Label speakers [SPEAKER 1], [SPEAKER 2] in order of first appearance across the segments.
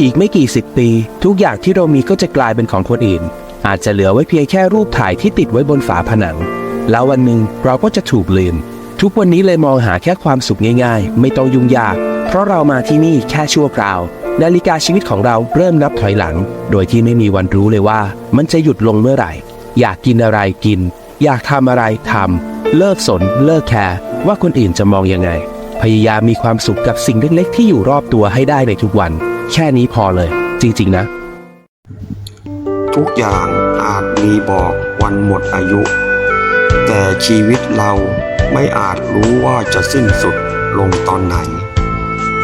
[SPEAKER 1] อีกไม่กี่สิบปี ทุกอย่างที่เรามีก็จะกลายเป็นของคนอื่น อาจจะเหลือไว้เพียงแค่รูปถ่ายที่ติดไว้บนฝาผนัง แล้ววันหนึ่งเราก็จะถูกลืม ทุกวันนี้เลยมองหาแค่ความสุขง่ายๆ ไม่ต้องยุ่งยาก เพราะเรามาที่นี่แค่ชั่วคราว นาฬิกาชีวิตของเราเริ่มนับถอยหลัง โดยที่ไม่มีวันรู้เลยว่า มันจะหยุดลงเมื่อไหร่ อยากกินอะไรกิน อยากทำอะไรทำเลิกสน เลิกแคร์ว่าคนอื่นจะมองยังไง พยายามมีความสุขกับสิ่งเล็กๆ ที่อยู่รอบตัวให้ได้ในทุกวัน แค่นี้พอเลย จริง ๆ นะ
[SPEAKER 2] ทุกอย่างอาจมีบอกวันหมดอายุ แต่ชีวิตเราไม่อาจรู้ว่าจะสิ้นสุดลงตอนไหน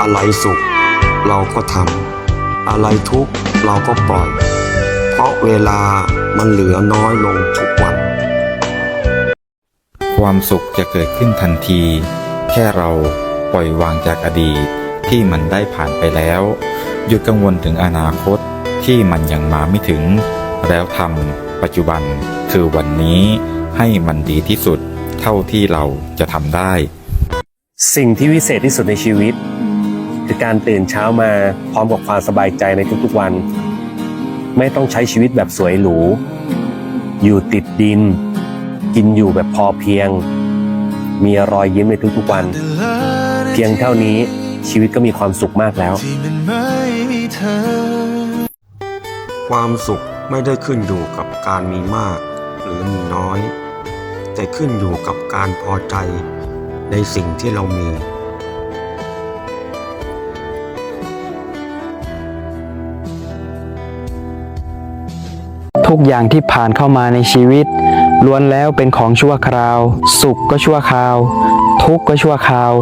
[SPEAKER 2] อะไรสุขเราก็ทำอะไรทุกข์เราก็ปล่อย เพราะเวลามันเหลือน้อยลงทุกวัน
[SPEAKER 3] ความสุขจะเกิดขึ้นทันที แค่เรา ปล่อยวางจากอดีตที่มันได้ผ่านไปแล้ว หยุดกังวลถึงอนาคตที่มันยังมาไม่ถึง แล้วทำปัจจุบันคือวันนี้ให้มันดีที่สุดเท่าที่เราจะทำได้
[SPEAKER 4] สิ่งที่วิเศษที่สุดในชีวิต คือการตื่นเช้ามาพร้อมกับความสบายใจในทุกๆวัน ไม่ต้องใช้ชีวิตแบบสวยหรู อยู่ติดดิน กินอยู่แบบพอเพียง มีรอยยิ้มในทุกๆวัน เพียงเท่านี้ชีวิตก็มีความสุขมากแล้ว
[SPEAKER 5] ที่มันไม่มีเธอ
[SPEAKER 2] ความสุขไม่ได้ขึ้นอยู่กับการมีมาก หรือมีน้อย แต่ขึ้นอยู่กับการพอใจในสิ่งที่เรามี
[SPEAKER 6] ทุกอย่างที่ผ่านเข้ามาในชีวิตล้วนแล้วเป็นของชั่วคราว สุขก็ชั่วคราว ทุกข์ก็ชั่วคราว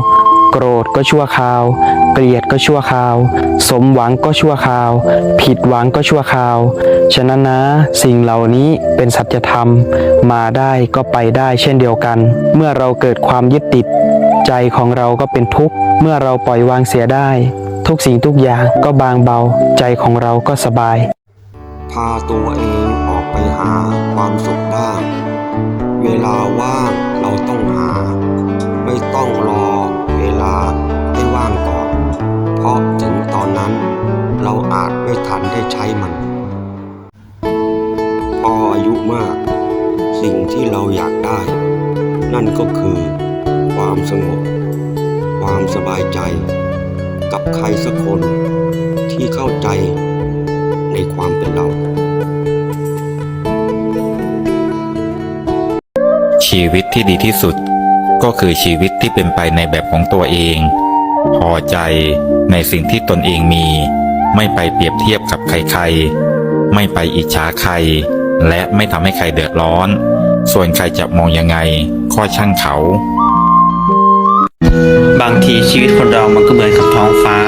[SPEAKER 6] โกรธก็ชั่วคราว เกลียดก็ชั่วคราว สมหวังก็ชั่วคราว ผิดหวังก็ชั่วคราว ฉะนั้นนะสิ่งเหล่านี้เป็นสัจธรรม มาได้ก็ไปได้เช่นเดียวกัน เมื่อเราเกิดความยึดติด ใจของเราก็เป็นทุกข์ เมื่อเราปล่อยวางเสียได้ ทุกสิ่งทุกอย่างก็บางเบา ใจของเราก็สบาย
[SPEAKER 2] พาตัวเองออกไปหาความสุขบ้าง เวลาว่างเราต้องหา ไม่ต้องรอ ใช้มัน พออายุมาก สิ่งที่เราอยากได้ นั่นก็คือ ความสงบ ความสบายใจ กับใครสักคนที่เข้าใจในความเป็นเรา
[SPEAKER 3] ชีวิตที่ดีที่สุดก็คือชีวิตที่เป็นไปในแบบของตัวเอง พอใจในสิ่งที่ตนเองมี ไม่ไปเปรียบเทียบกับใครๆ ไม่ไปอิจฉาใคร และไม่ทำให้ใครเดือดร้อน ส่วนใครจะมองยังไงก็ช่างเขา
[SPEAKER 7] บางทีชีวิตคนเรามันก็เหมือนกับท้องฟ้า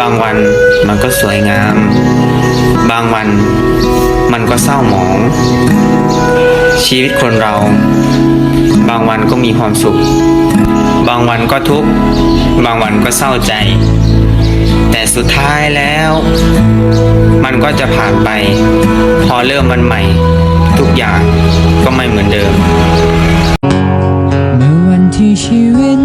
[SPEAKER 7] บางวันมันก็สวยงาม บางวันมันก็เศร้าหมอง ชีวิตคนเรา บางวันก็มีความสุข บางวันก็ทุกข์ บางวันก็เศร้าใจ แต่สุดท้ายแล้ว มันก็จะผ่านไป พอเริ่มวันใหม่ ทุกอย่างก็ไม่เหมือนเดิม
[SPEAKER 8] เมื่อวันที่ชีวิต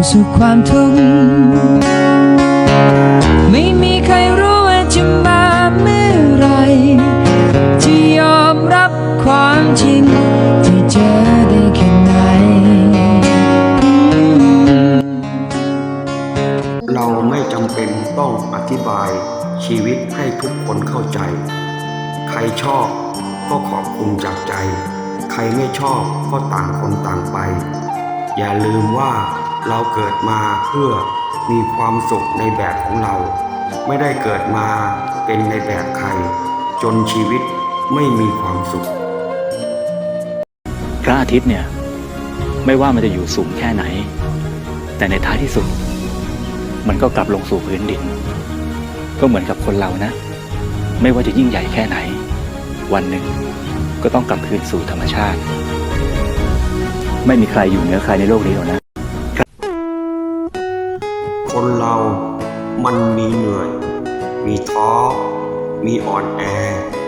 [SPEAKER 8] ความสุขความทุกข์ไม่มีใครรู้ว่าจะมาเมื่อไรที่ยอมรับความจริงที่เจอได้แค่ไหน
[SPEAKER 2] เราไม่จำเป็นต้องอธิบายชีวิตให้ทุกคนเข้าใจ ใครชอบก็ขอบคุณจากใจ ใครไม่ชอบก็ต่างคนต่างไป อย่าลืมว่า เราเกิดมาเพื่อมีความสุขในแบบของเรา ไม่ได้เกิดมาเป็นในแบบใคร จนชีวิตไม่มีความสุข
[SPEAKER 9] พระอาทิตย์เนี่ย ไม่ว่ามันจะอยู่สูงแค่ไหน แต่ในท้ายที่สุด มันก็กลับลงสู่พื้นดิน ก็เหมือนกับคนเรานะ ไม่ว่าจะยิ่งใหญ่แค่ไหน วันหนึ่งก็ต้องกลับคืนสู่ธรรมชาติ ไม่มีใครอยู่เหนือใครในโลกนี้หรอกนะ
[SPEAKER 2] คนเรามันมีเหนื่อย มีท้อ มีอ่อนแอ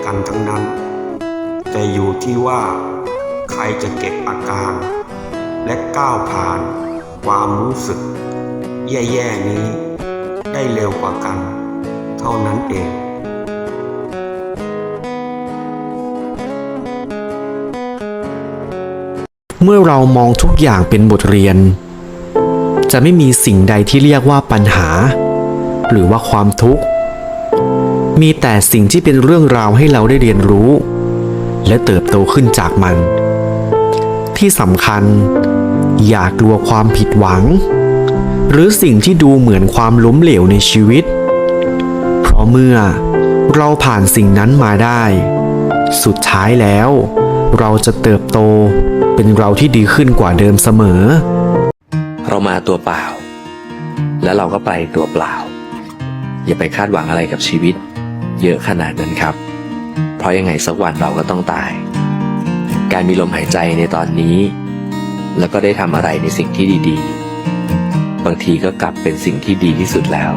[SPEAKER 2] กันทั้งนั้น แต่อยู่ที่ว่า ใครจะเก็บอาการ และก้าวผ่าน ความรู้สึก แย่ๆนี้ ได้เร็วกว่ากัน เท่านั้นเอง
[SPEAKER 10] เมื่อเรามองทุกอย่างเป็นบทเรียน จะไม่มีสิ่งใดที่เรียกว่าปัญหา หรือว่าความทุกข์ มีแต่สิ่งที่เป็นเรื่องราวให้เราได้เรียนรู้ และเติบโตขึ้นจากมัน ที่สำคัญ อย่ากลัวความผิดหวัง หรือสิ่งที่ดูเหมือนความล้มเหลวในชีวิต เพราะเมื่อเราผ่านสิ่งนั้นมาได้ สุดท้ายแล้ว เราจะเติบโตเป็นเราที่ดีขึ้นกว่าเดิมเสมอ
[SPEAKER 11] เรามาตัวเปล่า แล้วเราก็ไปตัวเปล่า อย่าไปคาดหวังอะไรกับชีวิต เยอะขนาดนั้นครับ เพราะยังไงสักวันเราก็ต้องตาย การมีลมหายใจในตอนนี้ แล้วก็ได้ทำอะไรในสิ่งที่ดีๆ บางทีก็กลับเป็นสิ่งที่ดีที่สุดแล้ว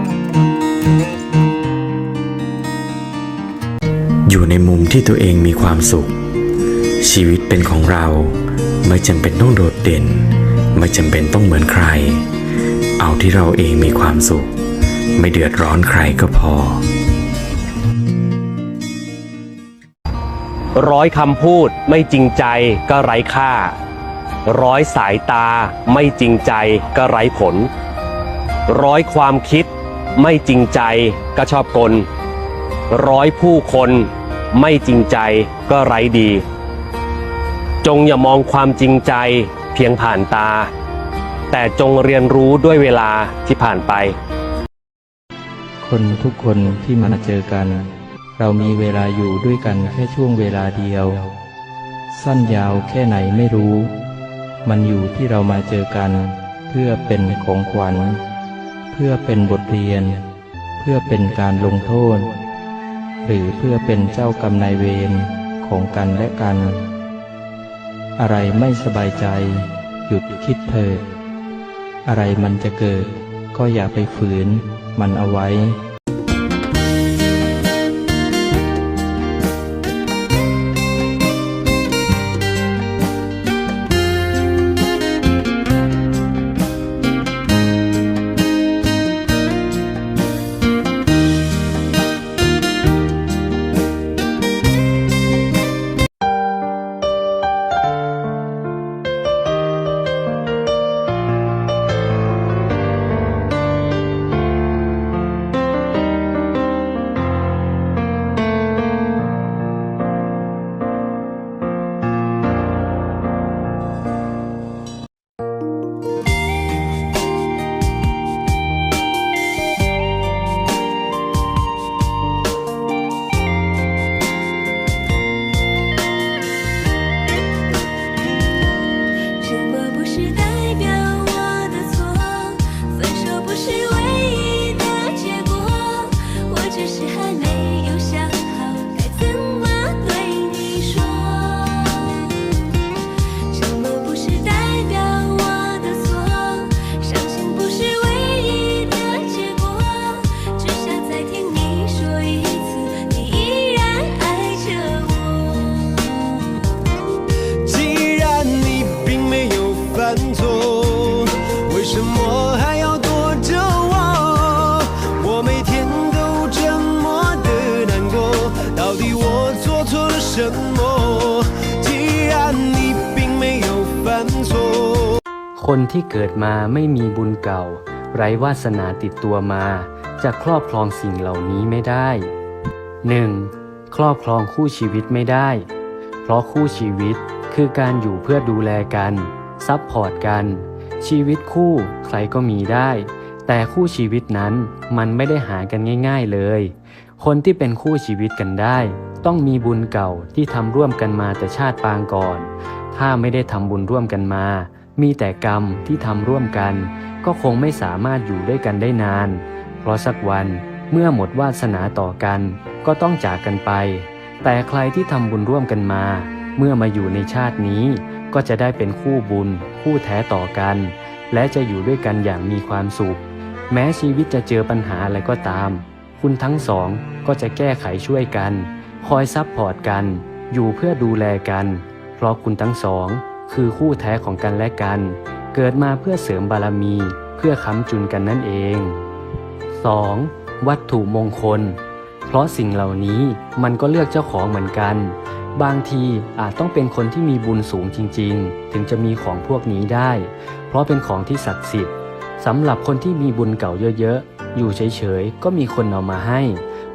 [SPEAKER 3] อยู่ในมุมที่ตัวเองมีความสุข ชีวิตเป็นของเราไม่จำเป็นต้องโดดเด่น ไม่จำเป็นต้องเหมือนใคร เอาที่เราเองมีความสุข ไม่เดือดร้อนใครก็พอ
[SPEAKER 4] ร้อยคำพูดไม่จริงใจก็ไร้ค่า ร้อยสายตาไม่จริงใจก็ไร้ผล ร้อยความคิดไม่จริงใจก็ชอบกล ร้อยผู้คนไม่จริงใจก็ไร้ดี จงอย่ามองความจริงใจ เพียงผ่านตา แต่จงเรียนรู้ด้วยเวลาที่ผ่านไป
[SPEAKER 6] คนทุกคนที่มาเจอกัน เรามีเวลาอยู่ด้วยกันแค่ช่วงเวลาเดียว สั้นยาวแค่ไหนไม่รู้ มันอยู่ที่เรามาเจอกัน เพื่อเป็นของขวัญ เพื่อเป็นบทเรียน เพื่อเป็นการลงโทษ หรือเพื่อเป็นเจ้ากรรมนายเวรของกันและกัน อะไรไม่สบายใจ หยุดคิดเถิด อะไรมันจะเกิด ก็อย่าไปฝืน มันเอาไว้
[SPEAKER 12] 是代表
[SPEAKER 6] คนที่เกิดมาไม่มีบุญเก่า ไร้วาสนาติดตัวมา จะครอบครองสิ่งเหล่านี้ไม่ได้ 1. ครอบครองคู่ชีวิตไม่ได้ เพราะคู่ชีวิตคือการอยู่เพื่อดูแลกัน ซัพพอร์ตกัน ชีวิตคู่ใครก็มีได้ แต่คู่ชีวิตนั้นมันไม่ได้หากันง่าย ๆเลย คนที่เป็นคู่ชีวิตกันได้ ต้องมีบุญเก่าที่ทำร่วมกันมาแต่ชาติปางก่อน ถ้าไม่ได้ทำบุญร่วมกันมา มีแต่กรรมที่ทำร่วมกัน ก็คงไม่สามารถอยู่ด้วยกันได้นาน เพราะสักวันเมื่อหมดวาสนาต่อกัน ก็ต้องจากกันไป แต่ใครที่ทำบุญร่วมกันมา เมื่อมาอยู่ในชาตินี้ ก็จะได้เป็นคู่บุญ คู่แท้ต่อกัน และจะอยู่ด้วยกันอย่างมีความสุข แม้ชีวิตจะเจอปัญหาอะไรก็ตาม คุณทั้งสองก็จะแก้ไขช่วยกัน คอยซับพอร์ตกัน อยู่เพื่อดูแลกัน เพราะคุณทั้งสอง คือคู่แท้ของกันและกัน เกิดมาเพื่อเสริมบารมี เพื่อค้ำจุนกันนั่นเอง 2. วัตถุมงคล เพราะสิ่งเหล่านี้มันก็เลือกเจ้าของเหมือนกัน บางทีอาจต้องเป็นคนที่มีบุญสูงจริง ๆ ถึงจะมีของพวกนี้ได้ เพราะเป็นของที่ศักดิ์สิทธิ์สำหรับคนที่มีบุญเก่าเยอะๆ อยู่เฉยๆ ก็มีคนเอามาให้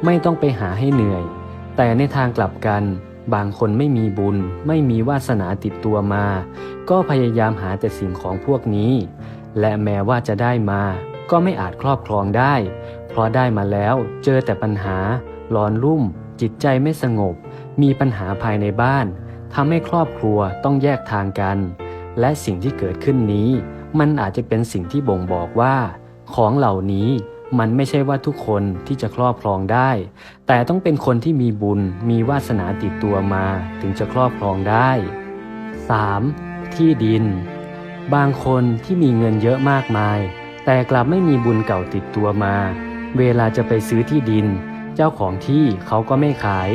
[SPEAKER 6] ไม่ต้องไปหาให้เหนื่อย แต่ในทางกลับกัน บางคนไม่มีบุญ ไม่มีวาสนาติดตัวมา ก็พยายามหาแต่สิ่งของพวกนี้ และแม้ว่าจะได้มา ก็ไม่อาจครอบครองได้ เพราะได้มาแล้วเจอแต่ปัญหา ร้อนรุ่ม จิตใจไม่สงบ มีปัญหาภายในบ้านทำให้ครอบครัวต้องแยกทางกัน และสิ่งที่เกิดขึ้นนี้ มันอาจจะเป็นสิ่งที่บ่งบอกว่า ของเหล่านี้ มันไม่ใช่ว่าทุกคนที่จะครอบครองได้ แต่ต้องเป็นคนที่มีบุญมีวาสนาติดตัวมาถึงจะครอบครองได้ 3. ที่ดิน บางคนที่มีเงินเยอะมากมาย แต่กลับไม่มีบุญเก่าติดตัวมา เวลาจะไปซื้อที่ดิน เจ้าของที่เขาก็ไม่ขาย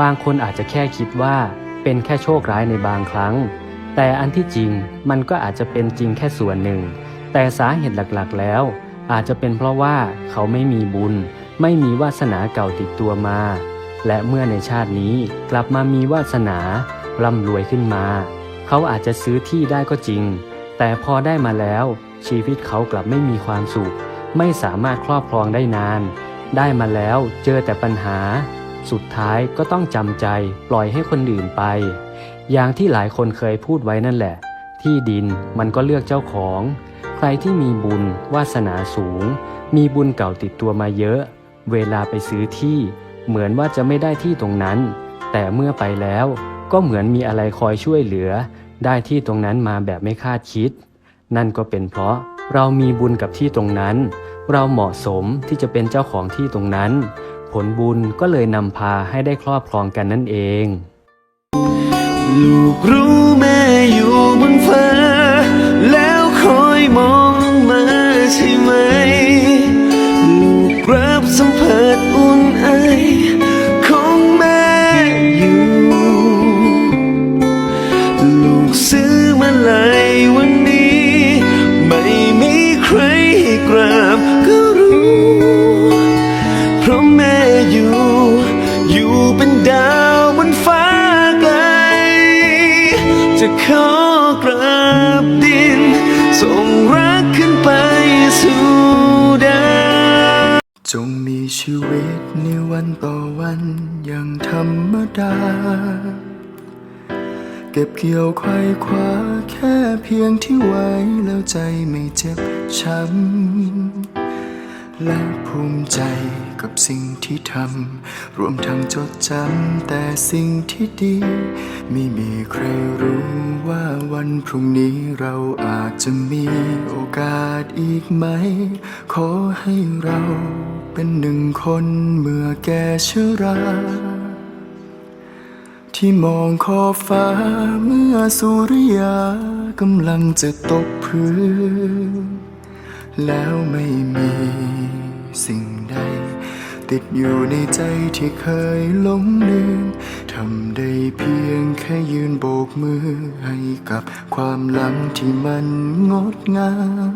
[SPEAKER 6] บางคนอาจจะแค่คิดว่าเป็นแค่โชคร้ายในบางครั้ง แต่อันที่จริงมันก็อาจจะเป็นจริงแค่ส่วนหนึ่ง แต่สาเหตุหลักๆแล้ว อาจจะเป็นเพราะว่าเขาไม่มีบุญ ไม่มีวาสนาเก่าติดตัวมา และเมื่อในชาตินี้กลับมามีวาสนาร่ำรวยขึ้นมา เขาอาจจะซื้อที่ได้ก็จริง แต่พอได้มาแล้ว ชีวิตเขากลับไม่มีความสุข ไม่สามารถครอบครองได้นาน ได้มาแล้วเจอแต่ปัญหา สุดท้ายก็ต้องจำใจปล่อยให้คนอื่นไป อย่างที่หลายคนเคยพูดไว้นั่นแหละ ที่ดินมันก็เลือกเจ้าของ ใครที่มีบุญวาสนาสูง มีบุญเก่าติดตัวมาเยอะ เวลาไปซื้อที่ เหมือนว่าจะไม่ได้ที่ตรงนั้น แต่เมื่อไปแล้วก็เหมือนมีอะไรคอยช่วยเหลือ ได้ที่ตรงนั้นมาแบบไม่คาดคิด นั่นก็เป็นเพราะเรามีบุญกับที่ตรงนั้น เราเหมาะสมที่จะเป็นเจ้าของที่ตรงนั้น ผลบุญก็เลยนำพาให้ได้ครอบครองกันนั่นเอง
[SPEAKER 5] ลูกรู้แม่ จะขอกราบดิน ส่งรักขึ้นไปสู่ดาวจงมีชีวิตในวันต่อวันอย่างธรรมดา เก็บเกี่ยวไขว่คว้าแค่เพียงที่ไว้แล้วใจไม่เจ็บช้ำและภูมิใจกับสิ่งที่ทำ รวมทั้งจดจำแต่สิ่งที่ดี ไม่มีใครรู้ วันพรุ่งนี้เราอาจจะมีโอกาสอีกไหม ขอให้เราเป็นหนึ่งคนเมื่อแก่ชรา ที่มองขอบฟ้าเมื่อสุริยากำลังจะตกพื้น แล้วไม่มีสิ่ง ติดอยู่ในใจที่เคยหลงลืมทำได้เพียงแค่ยืนโบกมือให้กับความหลังที่มันงดงาม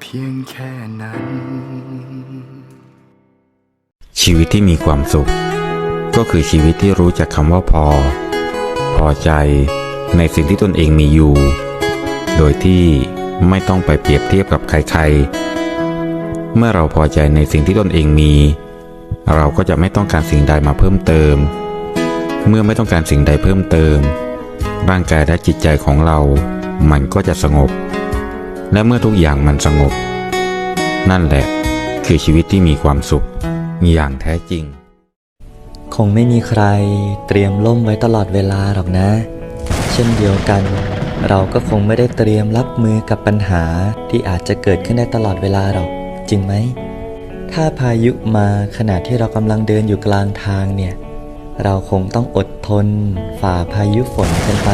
[SPEAKER 5] เพียงแค่นั้น
[SPEAKER 3] ชีวิตที่มีความสุข ก็คือชีวิตที่รู้จักคำว่าพอ พอใจในสิ่งที่ตนเองมีอยู่ โดยที่ไม่ต้องไปเปรียบเทียบกับใครๆ เมื่อเราพอใจในสิ่งที่ตนเองมี เราก็จะไม่ต้องการสิ่งใดมาเพิ่มเติม เมื่อไม่ต้องการสิ่งใดเพิ่มเติม ร่างกายและจิตใจของเรา มันก็จะสงบ และเมื่อทุกอย่างมันสงบ นั่นแหละคือชีวิตที่มีความสุขอย่างแท้จริง
[SPEAKER 13] คงไม่มีใครเตรียมล่มไว้ตลอดเวลาหรอกนะ เช่นเดียวกัน เราก็คงไม่ได้เตรียมรับมือกับปัญหาที่อาจจะเกิดขึ้นได้ตลอดเวลาหรอก จริงไหม ถ้าพายุมาขณะที่เรากำลังเดินอยู่กลางทางเนี่ย เราคงต้องอดทน ฝ่าพายุฝนกันไป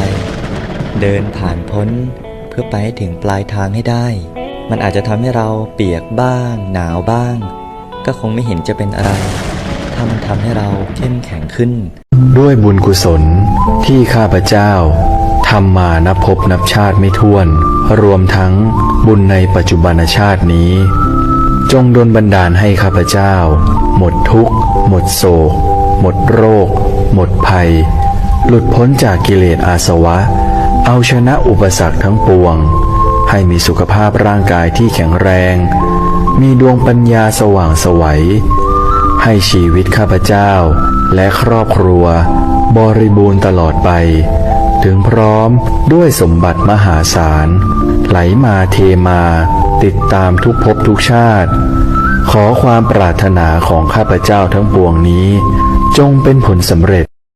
[SPEAKER 13] เดินผ่านพ้น เพื่อไปถึงปลายทางให้ได้ มันอาจจะทำให้เราเปียกบ้าง หนาวบ้าง ก็คงไม่เห็นจะเป็นอะไร ถ้ามันทำให้เราเข้มแข็งขึ้น
[SPEAKER 14] ด้วยบุญกุศลที่ข้าพเจ้าทำมานับพบนับชาติไม่ถ้วน รวมทั้งบุญในปัจจุบันชาตินี้ จงดลบันดาลให้ข้าพเจ้า หมดทุกข์ หมดโศก หมดโรค หมดภัย หลุดพ้นจากกิเลสอาสวะ เอาชนะอุปสรรคทั้งปวง ให้มีสุขภาพร่างกายที่แข็งแรง มีดวงปัญญาสว่างสวัย ให้ชีวิตข้าพเจ้า และครอบครัว บริบูรณ์ตลอดไป ถึงพร้อมด้วยสมบัติมหาศาล ไหลมาเทมา ติดตามทุกภพทุกชาติ ขอความปรารถนาของข้าพเจ้าทั้งปวงนี้ จงเป็นผลสำเร็จ